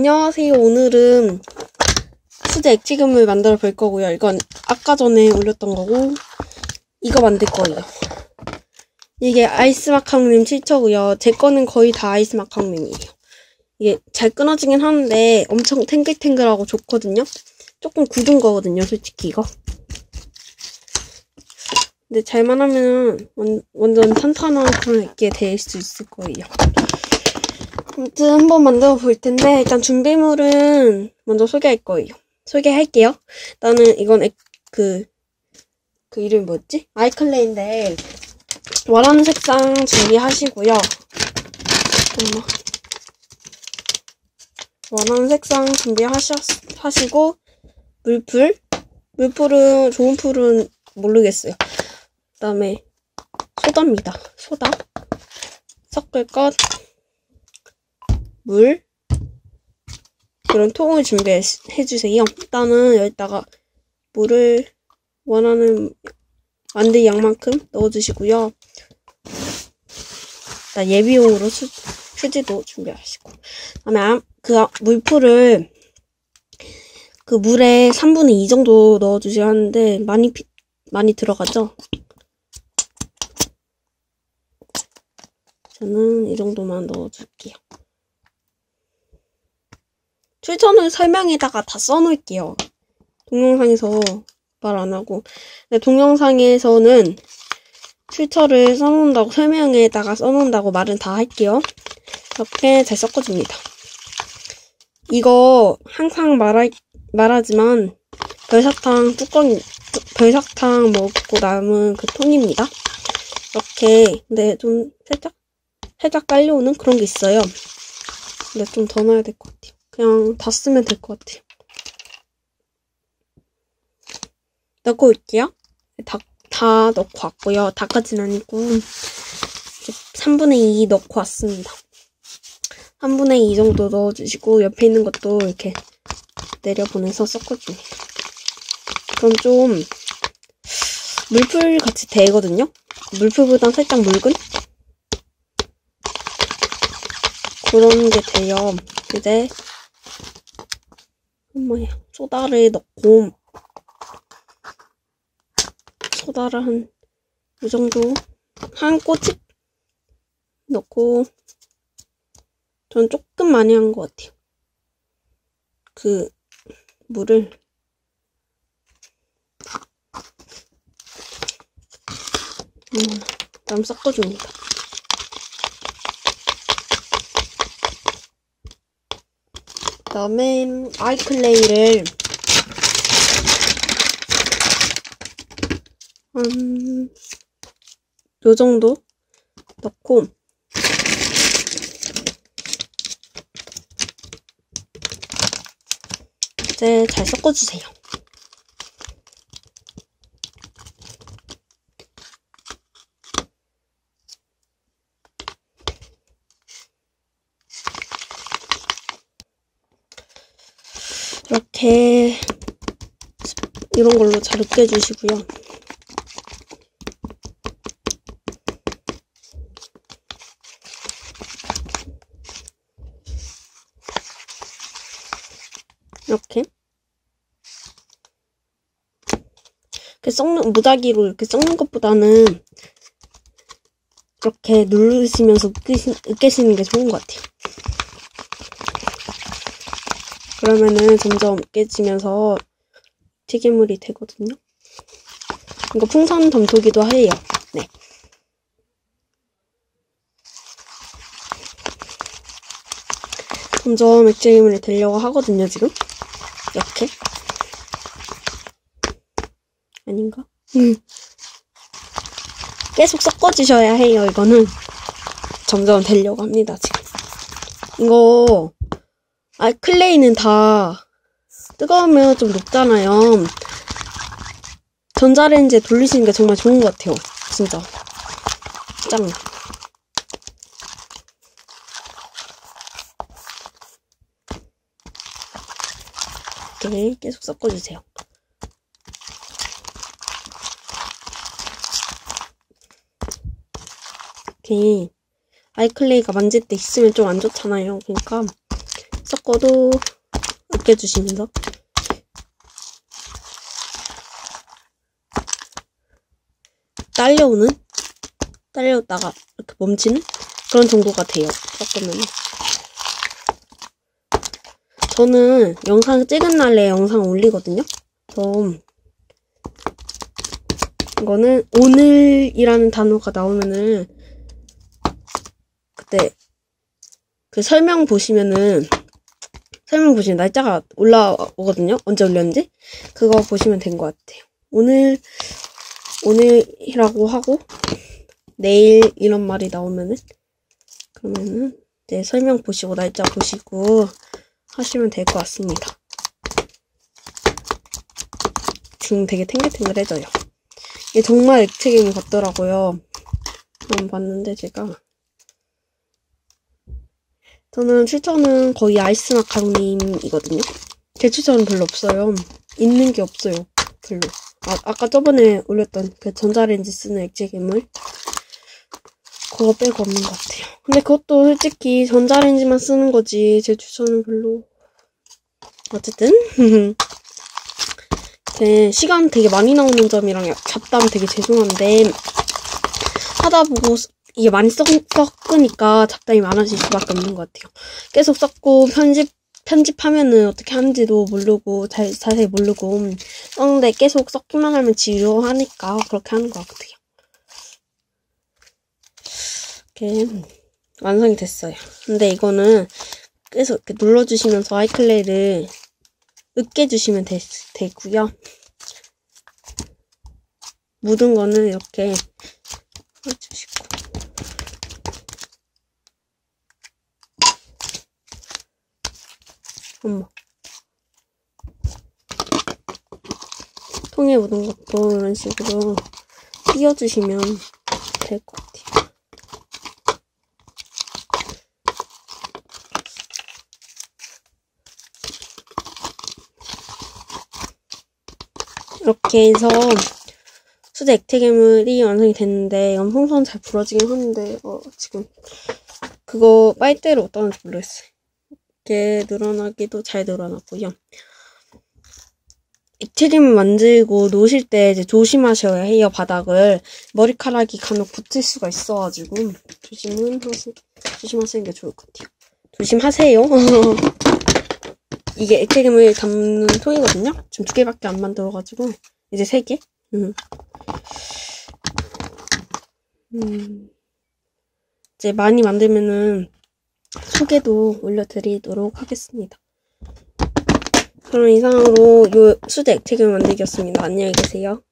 안녕하세요. 오늘은 수제 액체금을 만들어 볼 거고요. 이건 아까 전에 올렸던 거고 이거 만들 거예요. 이게 아이스 마카롱님 7초고요. 제 거는 거의 다 아이스 마카롱님이에요. 이게 잘 끊어지긴 하는데 엄청 탱글탱글하고 좋거든요. 조금 굳은 거거든요, 솔직히 이거. 근데 잘만 하면 완, 완전 탄탄한 그런 액기에 될수 있을 거예요. 아무튼 한번 만들어 볼 텐데 일단 준비물은 먼저 소개할 거예요. 소개할게요. 나는 이건 액, 그, 그 이름이 뭐였지? 아이클레인데 원하는 색상 준비하시고요. 잠깐만. 원하는 색상 준비하시고 물풀 물풀은 좋은 풀은 모르겠어요. 그다음에 소다입니다. 소다 섞을 것 물, 이런 통을 준비해 주세요. 일단은 여기다가 물을 원하는 만들 양만큼 넣어주시고요. 일단 예비용으로 수, 휴지도 준비하시고. 그다음에 그 물풀을 그 물에 3분의 2 정도 넣어주셔야 하는데 많이 피, 많이 들어가죠? 저는 이 정도만 넣어줄게요. 출처는 설명에다가 다 써놓을게요. 동영상에서 말 안 하고. 근데 동영상에서는 출처를 써놓는다고 설명에다가 써놓는다고 말은 다 할게요. 이렇게 잘 섞어줍니다. 이거 항상 말하, 말하지만 별사탕 뚜껑, 별사탕 먹고 남은 그 통입니다. 이렇게 근데 좀 살짝 살짝 깔려오는 그런 게 있어요. 근데 좀 더 넣어야 될 것 같아요. 그냥 다 쓰면 될 것 같아요. 넣고 올게요. 다, 다 넣고 왔고요. 다까지는 아니고 3분의 2 넣고 왔습니다. 3분의 2 정도 넣어주시고 옆에 있는 것도 이렇게 내려보내서 섞어줍니다. 그럼 좀 물풀 같이 되거든요? 물풀보단 살짝 묽은? 그런 게 돼요. 이제 뭐야 소다를 넣고 소다를 한 이 정도 한 꼬집 넣고 전 조금 많이 한 것 같아요. 그 물을 음, 다음 섞어줍니다. 그다음에 아이클레이를 한, 요 정도 넣고 이제 잘 섞어주세요. 이런 걸로 잘 으깨주시고요. 이렇게 이렇게 섞는 무작위로 이렇게 섞는 것보다는 이렇게 누르시면서 으깨시, 으깨시는 게 좋은 것 같아요. 그러면은 점점 깨지면서 튀김물이 되거든요. 이거 풍선 덤토기도 해요. 네. 점점 액체기물이 되려고 하거든요, 지금. 이렇게. 아닌가? 음. 계속 섞어주셔야 해요, 이거는. 점점 되려고 합니다, 지금. 이거, 아, 클레이는 다 뜨거우면 좀 녹잖아요. 전자레인지에 돌리시는 게 정말 좋은 것 같아요. 진짜. 짱. 이렇게 계속 섞어주세요. 이렇게 아이클레이가 만질 때 있으면 좀 안 좋잖아요. 그러니까 섞어도 으깨주시면서 딸려오는 딸려오다가 이렇게 멈추는 그런 정도가 돼요. 섞으면 저는 영상 찍은 날에 영상 올리거든요. 그래서 이거는 오늘이라는 단어가 나오면은 그때 그 설명 보시면은 설명 보시면 날짜가 올라오거든요. 언제 올렸는지 그거 보시면 된 것 같아요. 오늘 오늘이라고 하고 내일 이런 말이 나오면은 그러면은 이제 설명 보시고 날짜 보시고 하시면 될 것 같습니다. 지금 되게 탱글탱글해져요. 이게 정말 액체괴물 같더라고요. 한번 봤는데 제가 저는 추천은 거의 아이스 마카로님이거든요. 제 추천은 별로 없어요. 있는 게 없어요. 별로. 아, 아까 저번에 올렸던 그 전자레인지 쓰는 액체 괴물 그거 빼고 없는 것 같아요. 근데 그것도 솔직히 전자레인지만 쓰는 거지 제 추천은 별로 어쨌든 제 시간 되게 많이 나오는 점이랑 잡담 되게 죄송한데 하다 보고 이게 많이 썩, 섞으니까 잡담이 많아질 수밖에 없는 것 같아요. 계속 섞고 편집 편집하면은 어떻게 하는지도 모르고 잘 자세히 모르고 썩는데 계속 섞기만 하면 지루하니까 그렇게 하는 것 같아요. 이렇게 완성이 됐어요. 근데 이거는 계속 이렇게 눌러주시면서 아이클레이를 으깨주시면 되, 되고요. 묻은 거는 이렇게 해주시고 엄마 통에 묻은 것도 이런 식으로 띄워주시면 될 것 같아요. 이렇게 해서 수제 액체 괴물이 완성이 됐는데 엄청선 잘 부러지긴 하는데 어, 지금 그거 어디다 놨는지 모르겠어요. 이렇게 늘어나기도 잘 늘어났고요. 액체괴물 만들고 놓으실 때 이제 조심하셔야 해요, 바닥을. 머리카락이 간혹 붙을 수가 있어가지고 조심은 하시, 조심하시는 게 좋을 것 같아요. 조심하세요. 이게 액체괴물 담는 통이거든요. 지금 두 개밖에 안 만들어가지고 이제 세 개. 음. 음. 이제 많이 만들면은 소개도 올려드리도록 하겠습니다. 그럼 이상으로 요 수제 액체괴물 만들기였습니다. 안녕히 계세요.